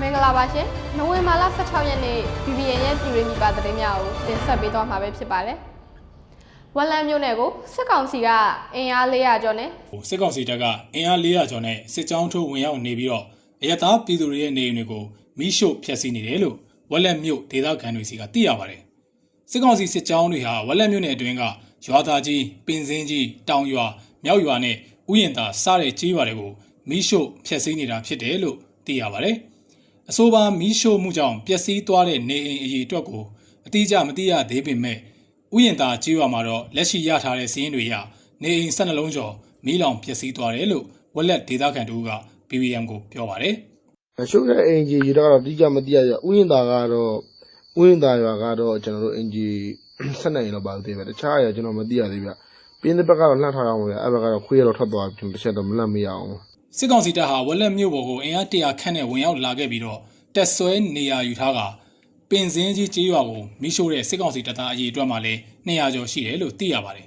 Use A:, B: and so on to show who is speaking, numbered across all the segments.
A: မင်္ဂလာပါရှင်နိုဝင်ဘာလ16ရက်နေ့ BBN ရဲ့ပြည်ရင်းမိပါသတင်းများကိုတင်ဆက်ပေးသွားမှာပဲဖြစ်ပါတယ်ဝက်လန်မြို့နယ်ကိုစစ်ကောင်စီကအင်အား400ကျော်နဲ့
B: စစ်ကောင်စီတပ်ကအင်အား400ကျော်နဲ့စစ်ကြောင်းထိုးဝင်ရောက်နေပြီးတော့အရတားပြည်သူတွေရဲ့နေအိမ်တွေကိုမိရှို့ဖျက်ဆီးနေတယ်လို့ဝက်လက်မြို့ဒေသခံတွေစီကသိရပါတယ်။စစ်ကောင်စီစစ်ကြောင်းတွေဟာဝက်လက်မြို့နယ်အတွင်းကရွာသားကြီးပင်စင်းကြီးတောင်ရွာမြောက်ရွာနဲ့ဥယျာဉ်သာစတဲ့ကြေးရွာတွေကိုမိရှို့ဖျက်ဆီးနေတာဖြစ်တယ်လို့သိရပါတယ်။ အဆိုပါမိရှို့မှုကြောင့်ပျက်စီးသွားတဲ့နေအိမ်အရေးအတွက်ကိုအတိအကျမသိရသေးပေမဲ့ဥယျာဉ်သာကြေးရွာမှာတော့လက်ရှိရထားတဲ့စီးရင်တွေရနေအိမ်၁၂လုံးကျော်မီးလောင်ပျက်စီးသွားတယ်လို့ဝက်လက်ဒေသခံတို့က BBM ကိုပြောပါတယ်
C: ရှုပ်တဲ့အင်ဂျီရေတော့တိကျမသိရရဥယျင်သာကတော့ဥယျင်သာရွာကတော့ကျွန်တော်တို့အင်ဂျီဆက်နိုင်တော့ပါသေးတယ်တခြားရကျွန်တော်မသိရသေးဗျပြင်းတဲ့ဘက်ကတော့လှမ်းထားအောင်ဗျအဲ့ဘက်ကတော့ခွေးရတော့ထွက်သွားပြီတစ်ချက်တော့မလှမ်းမရအောင်
B: စစ်ကောင်စီတပ်ဟာဝက်လက်မြို့ပေါ်ကိုအင်အားတရာခန့်နဲ့ဝင်ရောက်လာခဲ့ပြီးတော့တက်ဆွဲနေရာယူထားကပင်စင်းကြီးကြေးရွာကိုမိရှို့တဲ့စစ်ကောင်စီတပ်သားအရေးအတွက်မှလည်း200ကျော်ရှိတယ်လို့သိရပါတယ်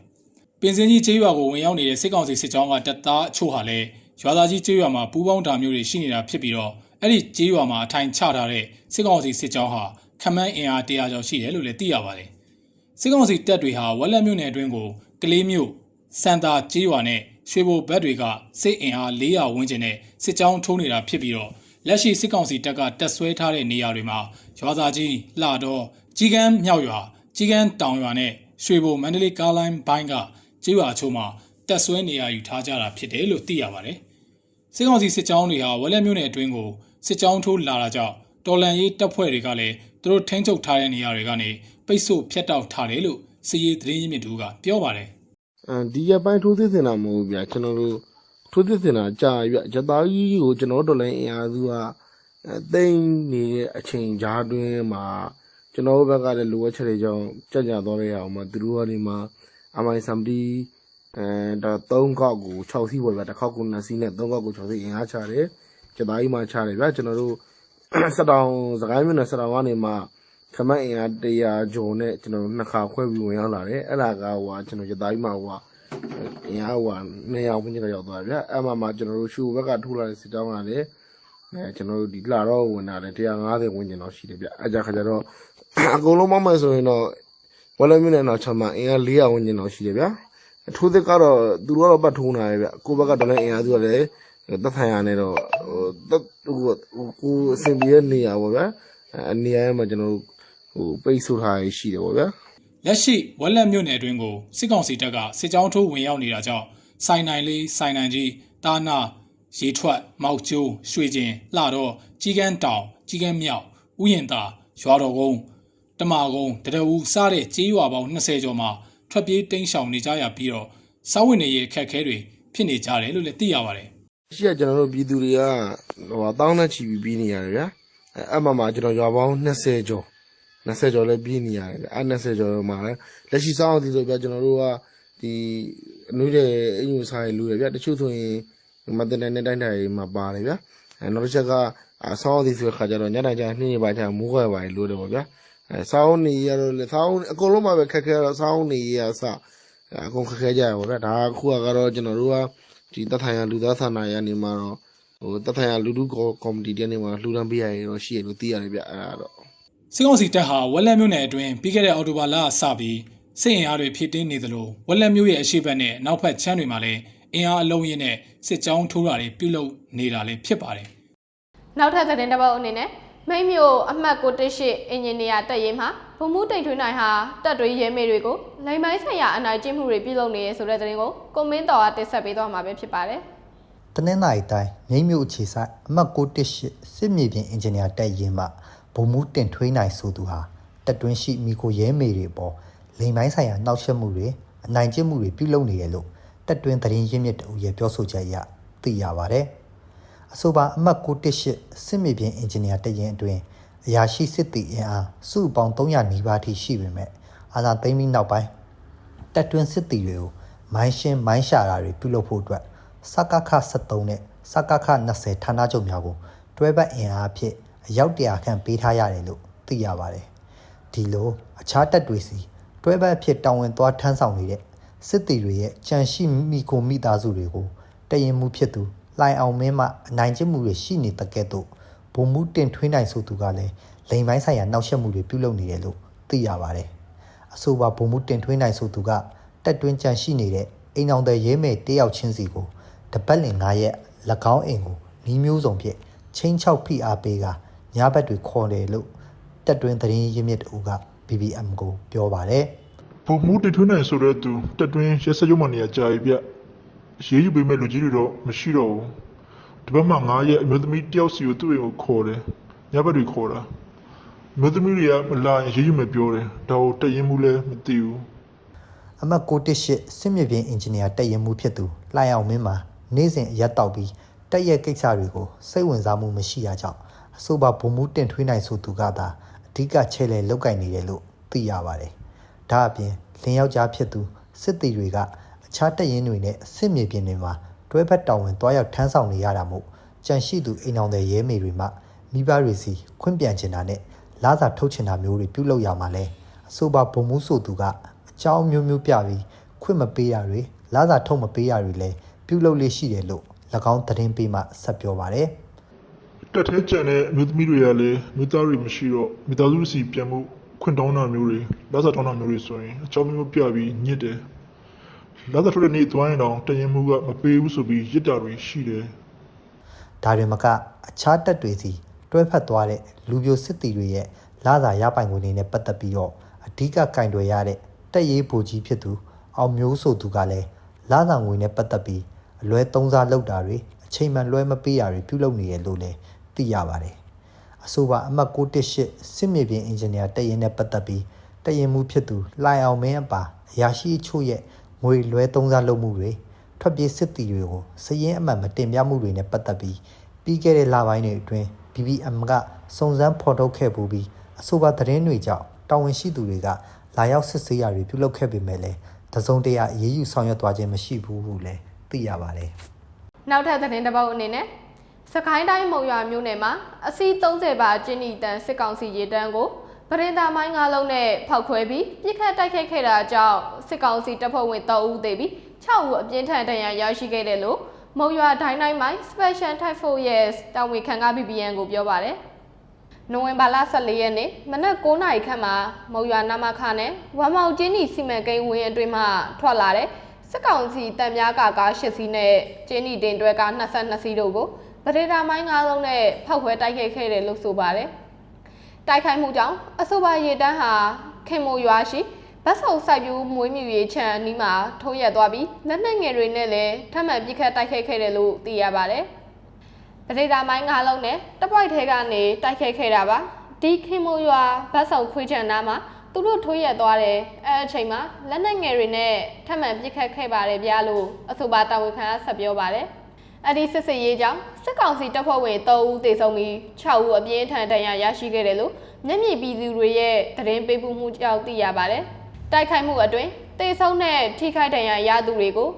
B: ပင်စင်းကြီးကြေးရွာကိုဝင်ရောက်နေတဲ့စစ်ကောင်စီစစ်ကြောင်းကတပ်သားအချို့ဟာလည်းရွာသားကြီးကြေးရွာမှာပူးပေါင်းတာမျိုးတွေရှိနေတာဖြစ်ပြီးတော့အဲ့ဒီကြေးရွာမှာအထိုင်ချထားတဲ့စစ်ကောင်စီစစ်ကြောင်းဟာခမန်းအင်အား100ကျော်ရှိတယ်လို့လည်းသိရပါတယ်စစ်ကောင်စီတပ်တွေဟာဝက်လက်မြို့နယ်အတွင်းကိုကလေးမြို့စန်တာကြေးရွာနဲ့ ရွှေဘိုဘက်တွေကစစ်အင်အား400ဝန်းကျင်နဲ့စစ်ကြောင်းထိုးနေတာဖြစ်ပြီးတော့လက်ရှိစစ်ကောင်စီတပ်ကတက်ဆွဲထားတဲ့နေရာတွေမှာရွာသားကြီးလှတော့ကြီးကန်းမြောက်ရွာကြီးကန်းတောင်ရွာနဲ့ရွှေဘိုမန္တလေးကားလိုင်းဘိုင်းကကြေးရွာအချို့မှာတက်ဆွဲနေရာယူထားကြတာဖြစ်တယ်လို့သိရပါတယ်စစ်ကောင်စီစစ်ကြောင်းတွေဟာဝက်လက်မြို့နယ်အတွင်းကိုစစ်ကြောင်းထိုးလာတာကြောင့်တော်လန်ရေးတပ်ဖွဲ့တွေကလည်းသူတို့ထိန်းချုပ်ထားတဲ့နေရာတွေကနေပိတ်ဆို့ဖျက်တောက်ထားတယ်လို့စီရေးသတင်းရင်းမြစ်တို့ကပြောပါတယ်
C: အဲ ဒီရပိုင်းထိုးသစ်စင်တာမဟုတ်ဘူးဗျကျွန်တော်တို့ထိုးသစ်စင်တာကြာပြီဗျရသားကြီးကိုကျွန်တော်တို့လည်းအင်အားစုကအဲတိမ့်နေတဲ့အချိန်ကြားတွင်းမှာကျွန်တော်တို့ဘက်ကလည်းလိုအပ်ချက်တွေကြောင့်ကြက်ကြသွားရအောင်မှာသူတို့ကနေမှာအမိုင်စမ်တီအဲတော့3ကောက်ကို6စီးပေါ်ဗျတစ်ခေါက်ကို2စီးနဲ့3ကောက်ကို6စီးအင်အားချတယ်ကျသားကြီးမှချတယ်ဗျကျွန်တော်တို့စတောင်စကိုင်းမြို့နယ်စတောင်ကနေမှ ခမတ်အင်အား100ကျော်နဲ့ကျွန်တော်တို့နှစ်ခါခွဲပြီးဝင်ရောက်လာတယ်အဲ့ဒါကဟိုကကျွန်တော်ကျသားကြီးမှဟိုကအင်အားဟိုက200ဝန်းကျင်တော့ရောက်သွားပြီဗျအဲ့မှာမှကျွန်တော်တို့ရှူဘက်ကထိုးလာတဲ့စစ်တောင်းကလည်းအဲကျွန်တော်တို့ဒီလာတော့ဝင်လာတယ်150ဝန်းကျင်တော့ရှိတယ်ဗျအဲ့ကြခါကျတော့အကုန်လုံးမမယ်ဆိုရင်တော့ဝလမြို့နယ်တော့ချမ်းမအင်အား400ဝန်းကျင်တော့ရှိတယ်ဗျအထိုးသစ်ကတော့သူတို့ကတော့ပတ်ထိုးနေတယ်ဗျကိုဘက်ကတော့လည်းအင်အားသူကလည်းတက်ထိုင်ရနေတော့ဟိုတက်ဟိုကိုအစင်ပြေတဲ့နေရာပေါ့ဗျာအဲနေရာမှာကျွန်တော်တို့ ဟိုပိတ်ဆို့ထားရရှိတယ်ပေါ့ဗျာ
B: လက်ရှိဝက်လက်မြို့နယ်အတွင်းကိုစစ်ကောင်စီတပ်ကစစ်ကြောင်းထိုးဝင်ရောက်နေတာကြောင့်စိုင်နိုင်လေးစိုင်နိုင်ကြီးတာနာရေထွက်မောက်ကျိုးရွှေကျင်လှတော့ကြီးကန်းတောင်ကြီးကန်းမြောက်ဥယျင်သာရွာတော်ကုန်းတမာကုန်းတရဝူစတဲ့ကြေးရွာပေါင်း20ကျော်မှာထွက်ပြေးတိမ်းရှောင်နေကြရပြီးတော့စားဝတ်နေရေးအခက်အခဲတွေဖြစ်နေကြတယ်လို့လည်းသိရပါတယ်
C: ရှိရကျွန်တော်တို့ပြည်သူတွေကဟိုတောင်းနဲ့ချီပြီးပြီးနေရတယ်ဗျာအဲအမှမှာကျွန်တော်ရွာပေါင်း20ကျော် 20ကျော်လည်းပြီးနေရတယ်ဗျအဲ20ကျော်မှာလည်းလက်ရှိစောင်းအောင်ဒီဆိုဗျာကျွန်တော်တို့ကဒီအနုတဲ့အင်ယူဆိုင်လူတွေဗျာတချို့ဆိုရင်မတင်တဲ့တိုင်းတိုင်းမှာပါတယ်ဗျာအဲနောက်တစ်ချက်ကစောင်းအောင်ဒီဆိုခါကျတော့ညတိုင်းကျနှင်းနေပါချာမိုးခွဲပါလို့တယ်ပေါ့ဗျာအဲစောင်းနေရတော့လေစောင်းအကုန်လုံးမှာပဲခက်ခဲတော့စောင်းနေရအစအကုန်ခက်ခဲကြရပါဗျာဒါခုကတော့ကျွန်တော်တို့ကဒီတက်ထိုင်ရလူသားဆန္ဒရနေမှာတော့ဟိုတက်ထိုင်ရလူလူကော်မတီတည်းနေမှာလှူဒန်းပေးရရတော့ရှိရလို့သိရတယ်ဗျအဲ့ဒါတော့
B: စစ်ကောင်စီတပ်ဟာဝက်လက်မြို့နယ်အတွင်းပြီးခဲ့တဲ့အော်တိုဘာလအစပြီးစစ်အင်အားတွေဖြည့်တင်းနေသလိုဝက်လက်မြို့ရဲ့အရှိတ်ဘက်နဲ့အနောက်ဘက်ချမ်းတွေမှာလည်းအင်အားအလုံးရင်းနဲ့စစ်ကြောင်းထိုးတာတွေပြုလုပ်နေတာလည်းဖြစ်ပါတယ်
A: နောက်ထပ်သတင်းတစ်ပုဒ်အနေနဲ့မိတ်မြို့အမှတ်918အင်ဂျင်နီယာတက်ရေးမှာဗမှုတိတ်ထွေးနိုင်ဟာတက်တွေးရဲမေတွေကိုလိမ်မိုင်းဆိုင်ရာအနိုင်ကျင့်မှုတွေပြုလုပ်နေရဆိုတဲ့သတင်းကိုကိုမင်းတော်ကတင်ဆက်ပေးသွားမှာပဲဖြစ်ပါတယ်
D: တနင်္လာရီတိုင်းမြိတ်မြို့အခြေဆိုင်အမှတ်618စစ်မြေပြင်အင်ဂျင်နီယာတက်ရင်မှ ဗိုလ်မှူးတင်ထွေးနိုင်ဆိုသူဟာတက်တွင်းရှိမီကိုရဲမေတွေပေါ်လိမ်ပိုင်းဆိုင်ရာနှောက်ယှက်မှုတွေအနိုင်ကျင့်မှုတွေပြုလုပ်နေရလို့တက်တွင်းသတင်းရင်းမြစ်တူရဲ့ပြောဆိုချက်အရသိရပါဗျ။အဆိုပါအမှတ်618စစ်မြေပြင်အင်ဂျင်နီယာတက်ရင်အတွင်းအရာရှိစစ်တီအင်အားစုပေါင်း300နီးပါးထိရှိပေမဲ့အာသာသိမ်းပြီးနောက်ပိုင်းတက်တွင်းစစ်တီတွေကိုမိုင်းရှင်းမိုင်းရှာတာတွေပြုလုပ်ဖို့အတွက်စကခ73နဲ့စကခ20ဌာနချုပ်များကိုတွဲဘက်အင်အားအဖြစ် အယောက်တရာခန့်ပေးထားရတယ်လို့သိရပါတယ်။ဒီလိုအခြားတပ်တွေစီတွဲဘက်အဖြစ်တာဝန်သွားထမ်းဆောင်နေတဲ့စစ်တီတွေရဲ့ကြံရှိမိကိုမိသားစုတွေကိုတရင်မှုဖြစ်သူလိုင်အောင်မင်းမှအနိုင်ကျင့်မှုတွေရှိနေတဲ့ကဲ့သို့ဗဗိုလ်မှူးတင်ထွေးနိုင်ဆိုသူကလည်းလိန်ပိုင်းဆိုင်ရာနှောက်ယှက်မှုတွေပြုလုပ်နေတယ်လို့သိရပါတယ်။အဆိုပါဗိုလ်မှူးတင်ထွေးနိုင်ဆိုသူကတက်တွင်းကြန့်ရှိနေတဲ့အိမ်အောင်တဲ့ရဲမဲ့တယောက်ချင်းစီကိုတပတ်လင်9ရက်၎င်းအိမ်ကိုနီးမျိုးစုံဖြင့်ချင်းချောက်ဖိအားပေးက ညဘက်တွေခေါ်တယ်လို့တက်တွင်းသတင်းရင်းမြစ်တူက BBM ကိုပြောပါတယ်။
E: ဘုံမူတင်ထွေးနိုင်ဆိုတဲ့သူတက်တွင်းရက်စက်ရုံမှနေရာကြာပြီဗျရေးယူပေးမဲ့လူကြီးတွေတော့မရှိတော့ဘူးဒီဘက်မှာ9ရက်အမျိုးသမီးတယောက်စီကိုသူ့အိမ်ကိုခေါ်တယ်ညဘက်တွေခေါ်တာအမျိုးသမီးတွေကမလာရင်ရေးယူမယ်ပြောတယ်ဒါကိုတက်ရင်မှုလည်းမသိဘူး
D: အမတ်618စစ်မြေပြင်အင်ဂျင်နီယာတက်ရင်မှုဖြစ်သူလှိုင်အောင်မင်းမှာနေ့စဉ်အရက်တောက်ပြီးတက်ရက်ကိစ္စတွေကိုစိတ်ဝင်စားမှုမရှိတာကြောင့် အဆိုပါဘုံမှုတင်ထွေးနိုင်ဆိုသူကသာအဓိကချဲလဲလောက်ကင်နေတယ်လို့သိရပါတယ်။ဒါအပြင်လင်းယောက်ျားဖြစ်သူစစ်တီတွေကအခြားတက်ရင်တွေနဲ့စစ်မြေပြင်တွေမှာတွဲဖက်တောင်းဝင်တွားရောက်ထမ်းဆောင်နေရတာမို့ကြန့်ရှိသူအိမ်အောင်တဲ့ရဲမေတွေမှမိဘတွေစီခွင့်ပြန်ချင်တာနဲ့လာစာထုတ်ချင်တာမျိုးတွေပြုလုပ်ရမှာလဲအဆိုပါဘုံမှုဆိုသူကအကြောင်းမျိုးမျိုးပြပြီးခွင့်မပေးရတွေလာစာထုတ်မပေးရတွေလည်းပြုလုပ်လေးရှိတယ်လို့၎င်းသတင်းပေးမှဆက်ပြောပါတယ်
E: တက်ထဲကြံတဲ့အမျိုးသမီးတွေကလည်းမိသားစုမရှိတော့မိသားစုစီပြန်မှုခွင့်တောင်းတာမျိုးတွေလက်စားတောင်းတာမျိုးတွေဆိုရင်အကြောင်းမျိုးပြပြီးညစ်တယ်လက်စားထုတ်တဲ့နေ့သွားရင်တော့တက်ရင်မှုကမပေးဘူးဆိုပြီးရစ်တာတွေရှိတယ်။
D: ဒါတွေမကအခြားတက်တွေစီတွဲဖက်သွားတဲ့လူပြိုစစ်တီတွေရဲ့လာစာရပိုင်ခွင့်တွေနဲ့ပတ်သက်ပြီးတော့အဓိကကင်တွယ်ရတဲ့တက်ရေးဘူကြီးဖြစ်သူအောင်မျိုးဆိုသူကလည်းလာစာငွေနဲ့ပတ်သက်ပြီးအလွဲသုံးစားလုပ်တာတွေအချိန်မှန်လွဲမပေးတာတွေပြုလုပ်နေရလို့လည်း သိရပါတယ်။အဆိုပါအမှတ်618စစ်မြေပြင်အင်ဂျင်နီယာတက်ရင်နဲ့ပတ်သက်ပြီးတက်ရင်မှုဖြစ်သူလှိုင်အောင်မင်းအပါအရာရှိအချို့ရဲ့ငွေလွဲသုံးစားလုပ်မှုတွေထွက်ပြေးစစ်တီတွေကိုစည်ရင်အမှတ်မတင်ပြမှုတွေနဲ့ပတ်သက်ပြီးပြီးခဲ့တဲ့လပိုင်းတွေအတွင်း BBM ကစုံစမ်းဖော်ထုတ်ခဲ့ပူပြီးအဆိုပါသတင်းတွေကြောင့်တာဝန်ရှိသူတွေကလာရောက်စစ်ဆေးရာတွေပြုလုပ်ခဲ့ပေမဲ့လည်းတစုံတရာအရေးယူဆောင်ရွက်သွားခြင်းမရှိဘူးလို့လည်းသိရပါတယ်
A: နောက်ထပ်သတင်းတစ်ပုဒ်အနေနဲ့ စကိုင်းတိုင်းမုံရွာမြို့နယ်မှာအစီး30ပါကျင်းနီတန်စစ်ကောင်စီရေတန်းကိုပရင်သာမိုင်း၅လုံးနဲ့ဖောက်ခွဲပြီးပြစ်ခတ်တိုက်ခိုက်ခဲ့တာကြောင့်စစ်ကောင်စီတပ်ဖွဲ့ဝင်3ဦးသေပြီး6ဦးအပြင်းထန်ဒဏ်ရာရရှိခဲ့တယ်လို့မုံရွာဒိုင်းတိုင်းမိုင်း Special Type Force ရဲ့တာဝန်ခံက BBN ကိုပြောပါတယ်။နိုဝင်ဘာလ14ရက်နေ့မနက်9:00နာရီခန့်မှာမုံရွာနာမခနဲ့ဝမ်မောင်ကျင်းနီစီမံကိန်းဝင်းအတွင်းမှထွက်လာတဲ့စစ်ကောင်စီတပ်များကကား၈စီးနဲ့ကျင်းနီတင်တွဲကား22စီးတို့ကို ပဒေတာမိုင်း၅လုံးနဲ့ဖောက်ခွဲတိုက်ခိုက်ခဲ့တယ်လို့ဆိုပါတယ်။တိုက်ခိုက်မှုကြောင့်အဆိုပါရေတန်းဟာခင်မိုရွာရှိဗတ်ဆုံစိုက်ပျိုးမွေးမြူရေးခြံအနီးမှာထိုးရက်သွားပြီးလက်နက်ငယ်တွေနဲ့လည်းထပ်မံပစ်ခတ်တိုက်ခိုက်ခဲ့တယ်လို့သိရပါတယ်။ပဒေတာမိုင်း၅လုံးနဲ့တပွိုက်ထဲကနေတိုက်ခိုက်ခဲ့တာပါ။ဒီခင်မိုရွာဗတ်ဆုံခွေးခြံနားမှာသူတို့ထိုးရက်သွားတယ်အဲအချိန်မှာလက်နက်ငယ်တွေနဲ့ထပ်မံပစ်ခတ်ခဲ့ပါတယ်ဗျာလို့အဆိုပါတာဝန်ခံကဆက်ပြောပါတယ်။ အဲ့ဒီစစ်စစ်ရေးကြောင့်စစ်ကောင်စီတပ်ဖွဲ့ဝင်3ဦးသေဆုံးပြီး6ဦးအပြင်းထန်ဒဏ်ရာရရှိခဲ့တယ်လို့မျက်မြင်ပြည်သူတွေရဲ့သတင်းပေးပို့မှုကြောင့်သိရပါတယ်။တိုက်ခိုက်မှုအတွင်းသေဆုံးတဲ့ထိခိုက်ဒဏ်ရာရသူတွေကို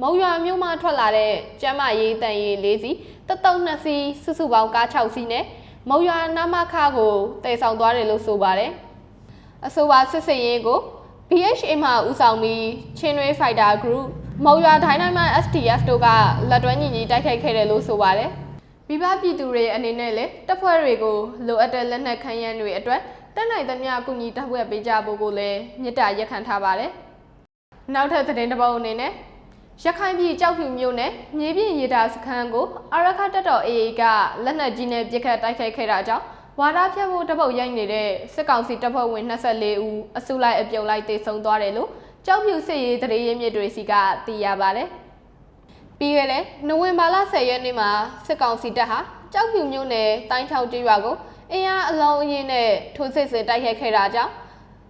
A: မုံရွာမြို့မှထွက်လာတဲ့ကျမ်းမာရေးတန်ရေး၄စီးတတုံ2စီးစုစုပေါင်းကား6စီးနဲ့မုံရွာနာမခကိုတည်ဆောင်သွားတယ်လို့ဆိုပါတယ်။အဆိုပါစစ်စစ်ရေးကို BHA မှဦးဆောင်ပြီးချင်းရွေး Fighter Group မုံရွာ Dynamite STF တို့ကလက်တွဲညီညီတိုက်ခိုက်ခဲ့တယ်လို့ဆိုပါတယ်။မိဘပြည်သူတွေအနေနဲ့လည်းတပ်ဖွဲ့တွေကိုလိုအပ်တဲ့လက်နက်ခံရန်တွေအတွက်တက်နိုင်သမျှအကူအညီတပ်ဖွဲ့ပေးကြဖို့ကိုလည်းမြစ်တာရက်ခံထားပါတယ်။နောက်ထပ်သတင်းတစ်ပုဒ်အနေနဲ့ရခိုင်ပြည်ကြောက်ဖြူမြို့နယ်မြေပြင်ရေတာစခန်းကိုအရခတ်တပ်တော် AA ကလက်နက်ကြီးနဲ့ပစ်ခတ်တိုက်ခိုက်ခဲ့တာကြောင့်ဝါဒဖြတ်ဖို့တပုတ်ရိုက်နေတဲ့စစ်ကောင်စီတပ်ဖွဲ့ဝင်24ဦးအစုလိုက်အပြုံလိုက်တေဆုံးသွားတယ်လို့ ကြောက်ဖြူစစ်ရေးတရေရင်းမြစ်တွေစီကသိရပါတယ်။ပြီးခဲ့တဲ့နိုဝင်ဘာလ10ရက်နေ့မှာစစ်ကောင်စီတပ်ဟာကြောက်ဖြူမြို့နယ်တိုင်းချောင်းကျွော်ကိုအင်အားအလုံးအင်းနဲ့ထိုးစစ်ဆင်တိုက်ခိုက်ခဲ့တာကြောင့်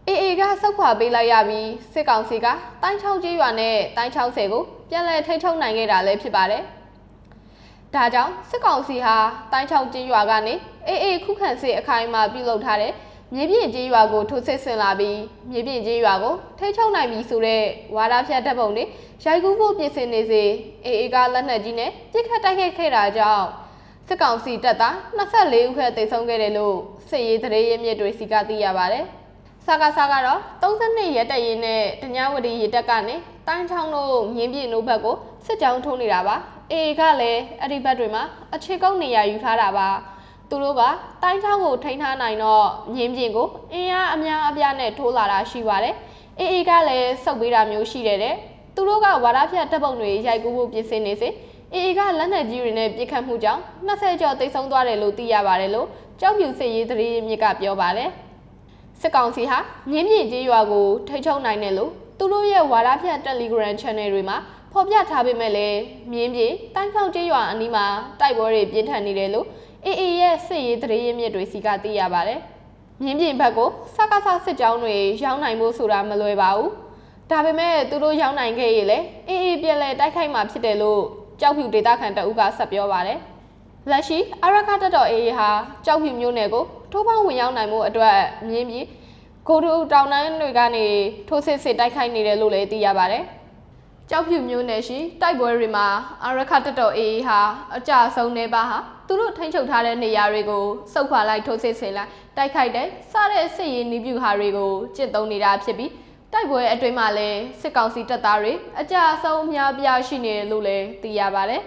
A: AA ကစောက်ခွာပေးလိုက်ရပြီးစစ်ကောင်စီကတိုင်းချောင်းကျွော်နဲ့တိုင်းချောင်းဆယ်ကိုပြန်လည်ထိန်းချုပ်နိုင်ခဲ့တာလည်းဖြစ်ပါတယ်။ဒါကြောင့်စစ်ကောင်စီဟာတိုင်းချောင်းကျွော်ကနေ AA ခုခံစစ်အခိုင်အမာပြုလုပ်ထားတဲ့ မြေပြင်ကျေးရွာကိုထိုးစစ်ဆင်လာပြီးမြေပြင်ကျေးရွာကိုထိန်းချုပ်နိုင်ပြီဆိုတဲ့ဝါဒဖြတ်တပ်ပုံတွေရိုက်ကူးဖို့ပြင်ဆင်နေစေ AA ကလက်နက်ကြီးနဲ့ပြစ်ခတ်တိုက်ခိုက်ခဲ့တာကြောင့်စစ်ကောင်စီတပ်သား24ဦးခန့်သေဆုံးခဲ့တယ်လို့စစ်ရေးသတင်းရင်းမြစ်တွေစီကသိရပါတယ်။စကားစားကတော့32ရက်တက်ရင်နဲ့တ냐ဝတီရေတက်ကနေတိုင်းချောင်းတို့မြင်းပြင်းတို့ဘက်ကိုစစ်ကြောင်းထိုးနေတာပါ။ AA ကလည်းအဲ့ဒီဘက်တွေမှာအခြေကုပ်နေရာယူထားတာပါ။ သူတို့ကတိုင်းချောင်းကိုထိန်းထားနိုင်တော့မြင်းပြင်ကိုအင်အားအများအပြားနဲ့ထိုးလာတာရှိပါတယ်အေးအေးကလည်းစုပ်ပေးတာမျိုးရှိတယ်တဲ့သူတို့ကဝါဒဖြတ်တပ်ပုံတွေရိုက်ကူးဖို့ပြင်ဆင်နေစေအေးအေးကလက်နက်ကြီးတွေနဲ့ပြစ်ခတ်မှုကြောင့်20ကျော်တိတ်ဆုံးသွားတယ်လို့သိရပါတယ်လို့ကြောက်ပြူစစ်ရေးသတင်းမြစ်ကပြောပါတယ်စစ်ကောင်စီဟာမြင်းမြင့်ကြီးရွာကိုထိချုံနိုင်တယ်လို့သူတို့ရဲ့ဝါဒဖြန့် Telegram Channel တွေမှာဖော်ပြထားပေမဲ့လည်းမြင်းပြေတိုင်းခေါင်ကြီးရွာအနီးမှာတိုက်ပွဲတွေပြင်းထန်နေတယ်လို့ AA ရဲ့စစ်ရေးသတင်းရင်းမြစ်တွေစီကသိရပါတယ်။မြင်းပြင်ဘက်ကိုစကားဆစစ်ကြောင်းတွေရောက်နိုင်ဖို့ဆိုတာမလွယ်ပါဘူး။ဒါပေမဲ့သူတို့ရောက်နိုင်ခဲ့ရင်လည်း AA ပြည်လဲတိုက်ခိုက်မှာဖြစ်တယ်လို့ကြောက်ဖြူဒေတာခန်တအုပ်ကဆက်ပြောပါတယ်။လက်ရှိအရခတ်တပ်တော် AA ဟာကြောက်ဖြူမျိုးနယ်ကိုထိုးပေါင်းဝင်ရောက်နိုင်မှုအတွက်မြင်းပြီးကိုတူတောင်တန်းတွေကနေထိုးစစ်စစ်တိုက်ခိုက်နေတယ်လို့လည်းသိရပါတယ်။ ကြောက်ဖြူမျိုးနယ်ရှိတိုက်ပွဲတွေမှာအရခတ်တပ်တော် AA ဟာအကြဆုံးနေပါဟာသူတို့ထိန်းချုပ်ထားတဲ့နေရာတွေကိုစုပ်ခွာလိုက်ထိုးစစ်ဆင်လိုက်တိုက်ခိုက်တဲ့စတဲ့စစ်ရေးနီးပြူဟာတွေကိုကျင့်သုံးနေတာဖြစ်ပြီးတိုက်ပွဲအတွင်းမှာလည်းစစ်ကောင်စီတပ်သားတွေအကြဆုံးအများပြားရှိနေတယ်လို့လည်းသိရပါတယ်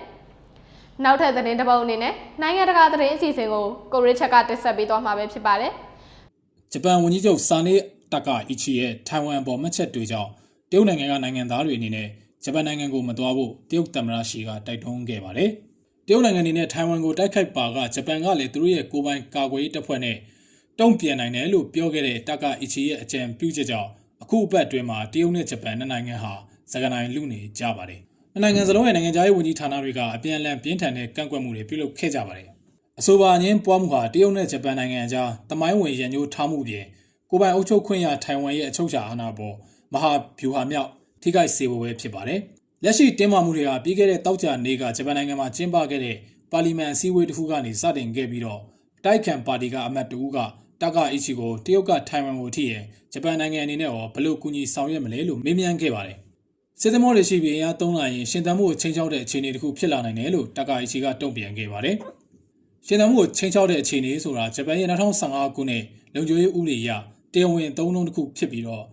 A: ။နောက်ထပ်သတင်းတစ်ပုဒ်အနေနဲ့နိုင်ငံတကာသတင်းအစီအစဉ်ကိုကိုရစ်ချက်ကတက်ဆက်ပေးသွားမှာပဲဖြစ်ပါတယ်
B: ဂျပန်ဝန်ကြီးချုပ်ဆာနေတကာအီချီရဲ့ထိုင်ဝမ်အပေါ်မှတ်ချက်တွေကြောင့်တရုတ်နိုင်ငံကနိုင်ငံသားတွေအနေနဲ့ ဂျပန်နိုင်ငံကိုမသွားဖို့တရုတ်သမ္မတရှီကတိုက်တွန်းခဲ့ပါတယ်။တရုတ်နိုင်ငံအနေနဲ့ထိုင်ဝမ်ကိုတိုက်ခိုက်ပါကဂျပန်ကလည်းသူတို့ရဲ့ကိုယ်ပိုင်ကာကွယ်ရေးတပ်ဖွဲ့နဲ့တုံ့ပြန်နိုင်တယ်လို့ပြောခဲ့တဲ့တကာအီချီရဲ့အကြံပြုချက်ကြောင့်အခုအပတ်အတွင်းမှာတရုတ်နဲ့ဂျပန်နှစ်နိုင်ငံဟာစကားနိုင်လူနေကြပါတယ်။နှစ်နိုင်ငံစလုံးရဲ့နိုင်ငံခြားရေးဝန်ကြီးဌာနတွေကအပြန်အလှန်ပြင်းထန်တဲ့ကန့်ကွက်မှုတွေပြုလုပ်ခဲ့ကြပါတယ်။အဆိုပါအငင်းပွားမှုဟာတရုတ်နဲ့ဂျပန်နိုင်ငံအကြားတမိုင်းဝင်ရန်ညိုးထားမှုပြင်ကိုယ်ပိုင်အုပ်ချုပ်ခွင့်ရထိုင်ဝမ်ရဲ့အချုပ်အခြာအာဏာပေါ်မဟာဗျူဟာမြောက် ထိခိုက်စေဖို့ပဲဖြစ်ပါတယ်။လက်ရှိတင်းမာမှုတွေဟာပြီးခဲ့တဲ့တောက်ကြနေကဂျပန်နိုင်ငံမှာကျင်းပခဲ့တဲ့ပါလီမန်အစည်းအဝေးတစ်ခုကနေစတင်ခဲ့ပြီးတော့တိုက်ခံပါတီကအမတ်တဦးကတက္ကအီချီကိုတရုတ်ကထိုင်ဝမ်ကိုထိရင်ဂျပန်နိုင်ငံအနေနဲ့ရောဘယ်လိုကူညီဆောင်ရွက်မလဲလို့မေးမြန်းခဲ့ပါတယ်။စစ်သမောတွေရှိပြီးအင်အားသုံးလာရင်ရှင်သန်မှုကိုချိန်ချောက်တဲ့အခြေအနေတစ်ခုဖြစ်လာနိုင်တယ်လို့တက္ကအီချီကတုံ့ပြန်ခဲ့ပါတယ်။ရှင်သန်မှုကိုချိန်ချောက်တဲ့အခြေအနေဆိုတာဂျပန်ရဲ့2015ခုနှစ်လုံခြုံရေးဥပဒေအရတရားဝင်သုံးနှုန်းတစ်ခုဖြစ်ပြီးတော့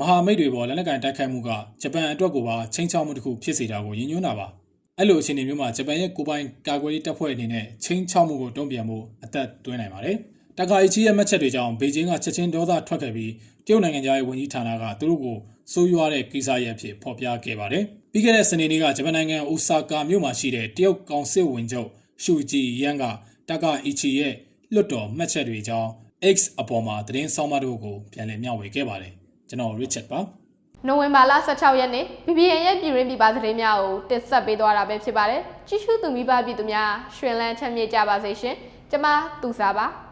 B: မဟာမိတ်တွေပေါ်လက်နက်ကိုင်တိုက်ခိုက်မှုကဂျပန်အတွက်ကိုပါချိန်ချောက်မှုတစ်ခုဖြစ်စေတာကိုရည်ညွှန်းတာပါ။အဲ့လိုအခြေအနေမျိုးမှာဂျပန်ရဲ့ကိုယ်ပိုင်ကာကွယ်ရေးတပ်ဖွဲ့အနေနဲ့ချိန်ချောက်မှုကိုတုံ့ပြန်မှုအသက်သွင်းနိုင်ပါတယ်။တက္ကအိချီရဲ့မှတ်ချက်တွေကြောင့်ဘေကျင်းကချက်ချင်းဒေါသထွက်ခဲ့ပြီးတရုတ်နိုင်ငံသားရဲ့ဝန်ကြီးဌာနကသူတို့ကိုစိုးရွားတဲ့ကိစ္စရဲ့အဖြစ်ဖော်ပြခဲ့ပါတယ်။ပြီးခဲ့တဲ့စနေနေ့ကဂျပန်နိုင်ငံအိုဆာကာမြို့မှာရှိတဲ့တရုတ်ကောင်စစ်ဝင်ချုပ်ရှူဂျီယန်ကတက္ကအီချီရဲ့လွတ်တော်မှတ်ချက်တွေကြောင့် X အပေါ်မှာသတင်းဆောင်မတို့ကိုပြန်လည်မျှဝေခဲ့ပါတယ် ကျွန်တော် Richard ပါ။
A: နိုဝင်ဘာလ16ရက်နေ့ BBN ရဲ့ပြည်ရင်းပြည်ပသတင်းများကိုတင်ဆက်ပေးသွားတာပဲဖြစ်ပါတယ်။ကြည့်ရှုသူမိဘပြည်သူများရှင်လန်းချမ်းမြေ့ကြပါစေရှင်။ကျွန်မသူစားပါ။